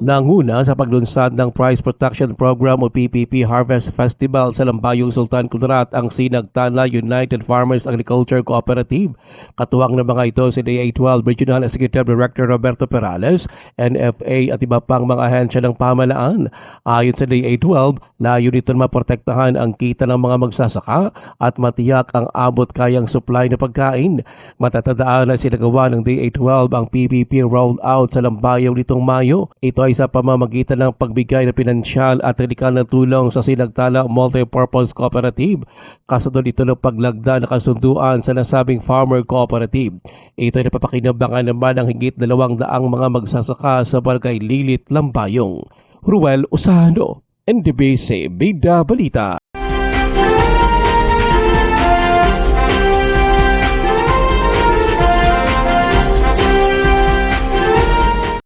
Nanguna sa paglunsad ng Price Protection Program o PPP Harvest Festival sa Lambayong Sultan Kudarat ang Sinagtana United Farmers Agriculture Cooperative. Katuwang ng mga ito si DA12 Regional Executive Director Roberto Perales, NFA at iba pang mga ahensya ng pamalaan. Ayon sa DA12, layo nito maprotektahan ang kita ng mga magsasaka at matiyak ang abot kayang supply na pagkain. Matatandaan na sinagawa ng DA12 ang PPP rollout sa Lambayong nitong Mayo. Ito ay sa pamamagitan ng pagbigay ng pinansyal at teknikal na tulong sa Sinagtala Multipurpose Cooperative. Kasunod ito ng paglagda ng kasunduan sa nasabing farmer cooperative. Ito ay napapakinabangan naman ng higit dalawang daang mga magsasaka sa Barangay Lilit, Lambayong. Ruel Usano, NDBC Bida Balita.